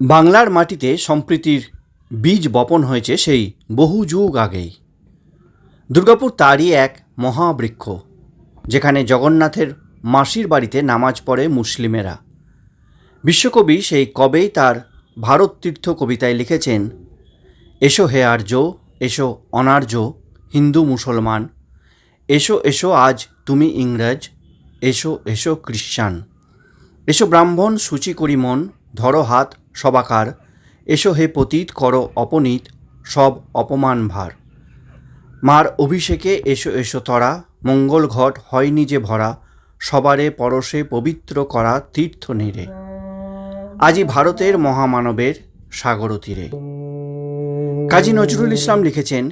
বাংলার মাটিতে সম্প্রীতির বীজ বপন হয়েছে সেই বহু যুগ আগেই। দুর্গাপুর তারই এক মহাবৃক্ষ, যেখানে জগন্নাথের মাসির বাড়িতে নামাজ পড়ে মুসলিমেরা। বিশ্বকবি সেই কবেই তার ভারত তীর্থ কবিতায় লিখেছেন, এসো হে আর্য, এসো অনার্য, হিন্দু মুসলমান, এসো এসো আজ তুমি ইংরেজ, এসো এসো খ্রিশ্চান। এসো ব্রাহ্মণ সূচি করি মন, ধরো হাত সবাকার, এসো হে পতীত, করো অপনীত, সব অপমান ভার মার অভিষেকে এসো এসো তরা, মঙ্গল ঘট হয়নি যে ভরা, সবারে পরশে পবিত্র করা তীর্থ নেড়ে। আজি ভারতের মহামানবের সাগর তীরে। কাজী নজরুল ইসলাম লিখেছেন,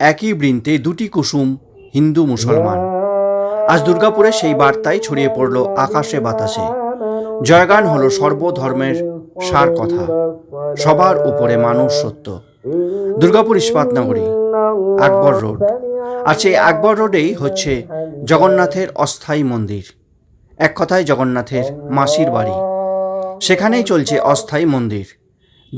একই বৃন্তে দুটি কুসুম, হিন্দু মুসলমান। আজ দুর্গাপুরে সেই বার্তায় ছড়িয়ে পড়ল আকাশে বাতাসে। জয়গান হলো সর্বধর্মের সার কথা। সবার উপরে মানুষ সত্য। দুর্গাপুর ইস্পাত নগরী, আকবর রোড। আর সেই আকবর রোডেই হচ্ছে জগন্নাথের অস্থায়ী মন্দির। এক কথায় জগন্নাথের মাসির বাড়ি। সেখানেই চলছে অস্থায়ী মন্দির।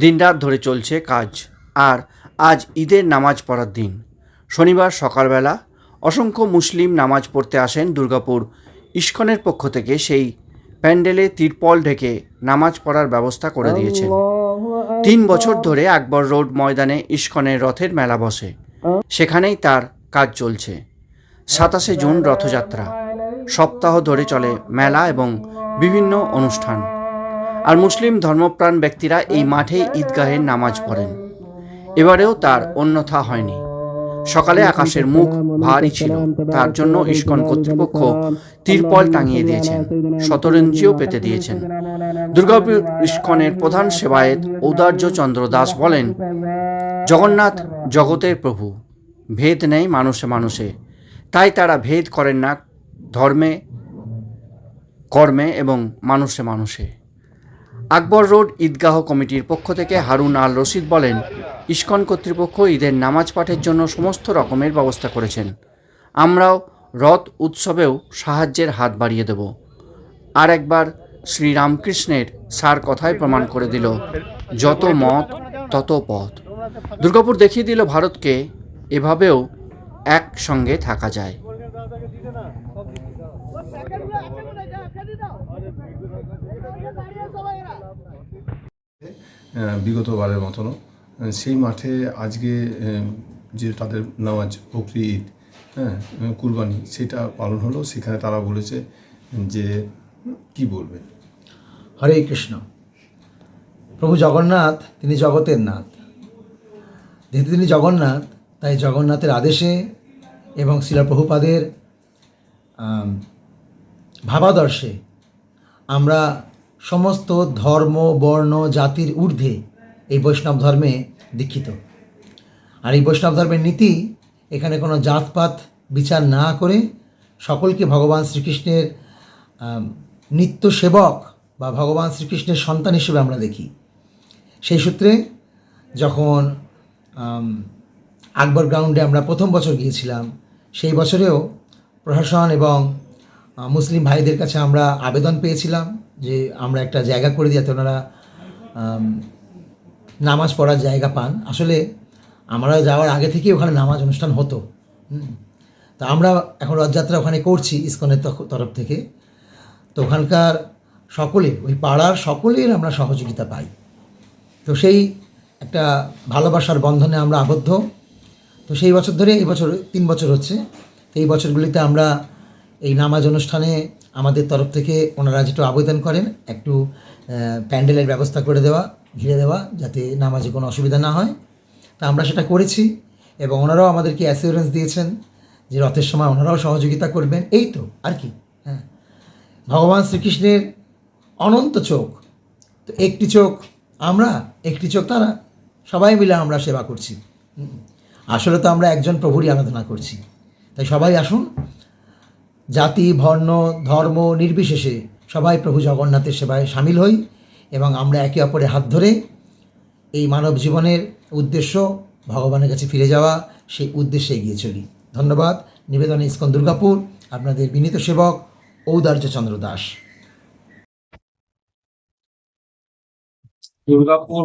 দিনরাত ধরে চলছে কাজ। আর আজ ঈদের নামাজ পড়ার দিন। শনিবার সকালবেলা অসংখ্য মুসলিম নামাজ পড়তে আসেন দুর্গাপুর ইস্কনের পক্ষ থেকে সেই প্যান্ডেলে তিরপল ঢেকে নামাজ পড়ার ব্যবস্থা করে দিয়েছেন তিন বছর ধরে আকবর রোড ময়দানে ইস্কনের রথের মেলা বসে। সেখানেই তার কাজ চলছে। সাতাশে জুন রথযাত্রা। সপ্তাহ ধরে চলে মেলা এবং বিভিন্ন অনুষ্ঠান। আর মুসলিম ধর্মপ্রাণ ব্যক্তিরা এই মাঠে ঈদগাহের নামাজ পড়েন। এবারেও তার অন্যথা হয়নি। সকালে আকাশের মুখ ভারী ছিল। তার জন্য ইস্কন কর্তৃপক্ষ তিরপল টাঙিয়ে দিয়েছেন, শতরঞ্জিও পেতে দিয়েছেন। দুর্গাপুর ইস্কনের প্রধান সেবায়েত ঔদার্য চন্দ্র দাস বলেন, জগন্নাথ জগতের প্রভু, ভেদ নেই মানুষে মানুষে। তাই তারা ভেদ করেন না, ধর্মে, কর্মে এবং মানুষে মানুষে। আকবর রোড ঈদগাহ কমিটির পক্ষ থেকে হারুন আল রশিদ বলেন ইস্কন কর্তৃপক্ষ ঈদের নামাজ পাঠের জন্য সমস্ত রকমের ব্যবস্থা করেছেন। আমরাও রথ উৎসবেও সাহায্যের হাত বাড়িয়ে দেব। আর একবার শ্রীরামকৃষ্ণের সার কথায় প্রমাণ করে দিল, যত মত, তত পথ। দুর্গাপুর দেখিয়ে দিল ভারতকে, এভাবেও একসঙ্গে থাকা যায়। বিগতবারের মতনও সেই মাঠে আজকে যে তাদের নামাজ, বকরি ঈদ হ্যাঁ কুরবানি, সেটা পালন হলো। সেখানে তারা বলেছে যে, কি বলবে হরে কৃষ্ণ। প্রভু জগন্নাথ, তিনি জগতের নাথ। যেহেতু তিনি জগন্নাথ, তাই জগন্নাথের আদেশে এবং শিলা প্রভুপাদের ভাবাদর্শে আমরা সমস্ত ধর্ম, বর্ণ, জাতির ঊর্ধ্বে এই বৈষ্ণব ধর্মে দীক্ষিত। আর এই বৈষ্ণব ধর্মের নীতি, এখানে কোনো জাতপাত বিচার না করে সকলকে ভগবান শ্রীকৃষ্ণের নিত্য সেবক বা ভগবান শ্রীকৃষ্ণের সন্তান হিসেবে আমরা দেখি। সেই সূত্রে যখন আকবর গ্রাউন্ডে আমরা প্রথম বছর গিয়েছিলাম, সেই বছরেও প্রশাসন এবং মুসলিম ভাইদের কাছে আমরা আবেদন পেয়েছিলাম যে আমরা একটা জায়গা করে দিই যাতে ওনারা নামাজ পড়ার জায়গা পান। আসলে আমরা যাওয়ার আগে থেকেই ওখানে নামাজ অনুষ্ঠান হতো। তো আমরা এখন রথযাত্রা ওখানে করছি ইসকনের তরফ থেকে। তো ওখানকার সকলে ওই পাড়ার সকলের আমরা সহযোগিতা পাই। তো সেই একটা ভালোবাসার বন্ধনে আমরা আবদ্ধ। তো সেই বছর ধরে, এই বছর তিন বছর হচ্ছে। তো এই বছরগুলিতে আমরা এই নামাজ অনুষ্ঠানে আমাদের তরফ থেকে ওনারা যেটা আবেদন করেন, একটু প্যান্ডেলের ব্যবস্থা করে দেওয়া, ঘিরে দেওয়া যাতে নামাজে কোনো অসুবিধা না হয়। তা আমরা সেটা করেছি এবং ওনারাও আমাদেরকে অ্যাসিওরেন্স দিয়েছেন যে রথের সময় ওনারাও সহযোগিতা করবেন। এই তো, আর কি হ্যাঁ। ভগবান শ্রীকৃষ্ণের অনন্ত চোখ, তো একটি চোখ আমরা, একটি চোখ তারা, সবাই মিলে আমরা সেবা করছি। আসলে তো আমরা একজন প্রভুরই আরাধনা করছি। তাই সবাই আসুন, জাতি, বর্ণ, ধর্ম নির্বিশেষে সবাই প্রভু জগন্নাথের সেবায় সামিল হই এবং আমরা একে অপরের হাত ধরে এই মানব জীবনের উদ্দেশ্য ভগবানের কাছে ফিরে যাওয়া, সেই উদ্দেশ্যে এগিয়ে চলি। ধন্যবাদ। নিবেদন ইস্কন দুর্গাপুর, আপনাদের বিনীত সেবক ঔদার্য চন্দ্র দাস। দুর্গাপুর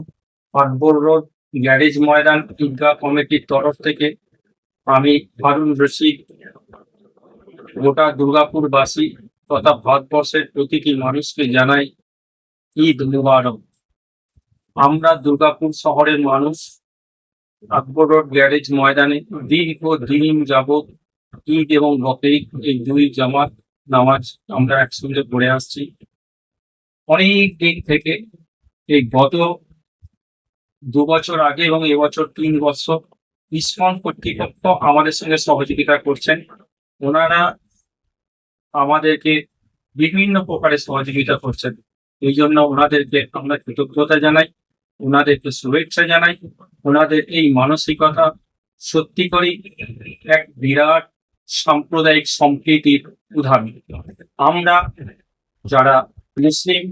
পাটবোর রোড গ্যারেজ ময়দান ঈদগাহ কমিটির তরফ থেকে আমি হারুন রশিদ, গোটা দুর্গাপুরবাসী তথা ভারতবর্ষের প্রতিটি মানুষকে জানাই ঈদ মুবারক। আমরা দুর্গাপুর শহরের মানুষ, আকবর গ্যারেজ ময়দানে দীর্ঘ দিন যাবৎ ঈদ এবং বকরিদ এই দুই জামাত নামাজ আমরা একসঙ্গে পড়ে আসছি। অনেক দিন থেকে এই গত দু বছর আগে এবং এবছর তিন বছর ইসকন কর্তৃপক্ষ আমাদের সঙ্গে সহযোগিতা করছেন। ওনারা আমাদেরকে বিভিন্ন প্রকারে সহযোগিতা করছেন। এই জন্য ওনাদেরকে আমরা কৃতজ্ঞতা জানাই, ওনাদেরকে শুভেচ্ছা জানাই, ওনাদের এই মানসিকতা সত্যি করেই এক বিরাট সাম্প্রদায়িক সম্প্রীতির উদাহরণ। আমরা যারা মুসলিম,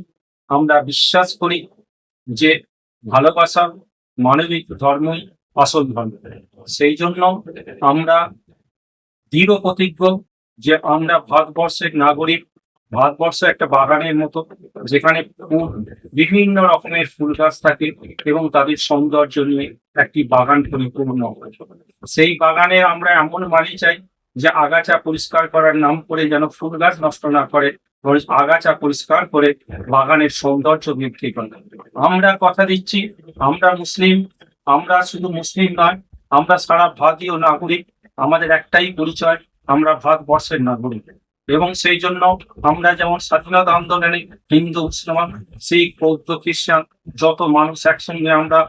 আমরা বিশ্বাস করি যে ভালোবাসা মানবিক ধর্মই আসল ধর্ম। সেই জন্য আমরা দৃঢ় প্রতিজ্ঞ যে আমরা ভারতবর্ষের নাগরিক, ভারতবর্ষ একটা বাগানের মতো, যেখানে বিভিন্ন রকমের ফুল গাছ থাকে এবং তাদের সৌন্দর্য নিয়ে একটি বাগান পরিপূর্ণ সেই বাগানে আমরা এমন মানি চাই যে আগাছা পরিষ্কার করার নাম করে যেন ফুল গাছ নষ্ট না করে আগাছা পরিষ্কার করে বাগানের সৌন্দর্য বৃদ্ধি করে। আমরা কথা দিচ্ছি, আমরা মুসলিম, আমরা শুধু মুসলিম নয়, আমরা সারা ভারতীয় নাগরিক, আমাদের একটাই পরিচয় আমরা ভারতবর্ষের নাগরিক। এবং সেই জন্য আমরা যেমন স্বাধীনতা আন্দোলনে হিন্দু, মুসলমান, শিখ, বৌদ্ধ, খ্রিস্টান যত মানুষ একসঙ্গে আমরা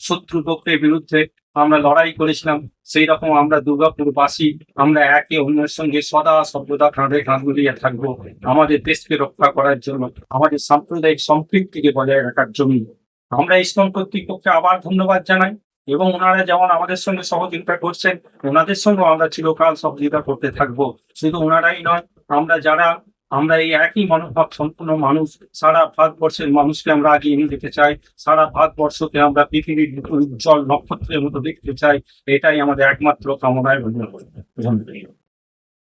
শত্রু পক্ষের বিরুদ্ধে আমরা লড়াই করেছিলাম, সেই রকম আমরা দুর্গাপুরবাসী, আমরা একে অন্যের সঙ্গে সদা সর্বদা কাঁধে কাঁধ মিলিয়ে থাকব। আমাদের দেশকে রক্ষা করার জন্য, আমাদের সাম্প্রদায়িক সম্পৃক্তিকে বজায় রাখার জন্য। আমরা ইসলাম কর্তৃপক্ষকে আবার ধন্যবাদ জানাই। এবং ওনারা যেমন আমাদের সঙ্গে সহযোগিতা করছেন, ওনাদের সঙ্গে আমরা চিরকাল সহযোগিতা করতে থাকব। শুধু ওনারাই নয়, আমরা যারা, আমরা এই একই মনোভাব সম্পূর্ণ মানুষ, সারা ভারতবর্ষের মানুষকে আমরা আগিয়ে নিয়ে যেতে চাই, সারা ভারতবর্ষকে আমরা পৃথিবীর উজ্জ্বল নক্ষত্রের মতো দেখতে চাই, এটাই আমাদের একমাত্র কামনায় ধন্যবাদ।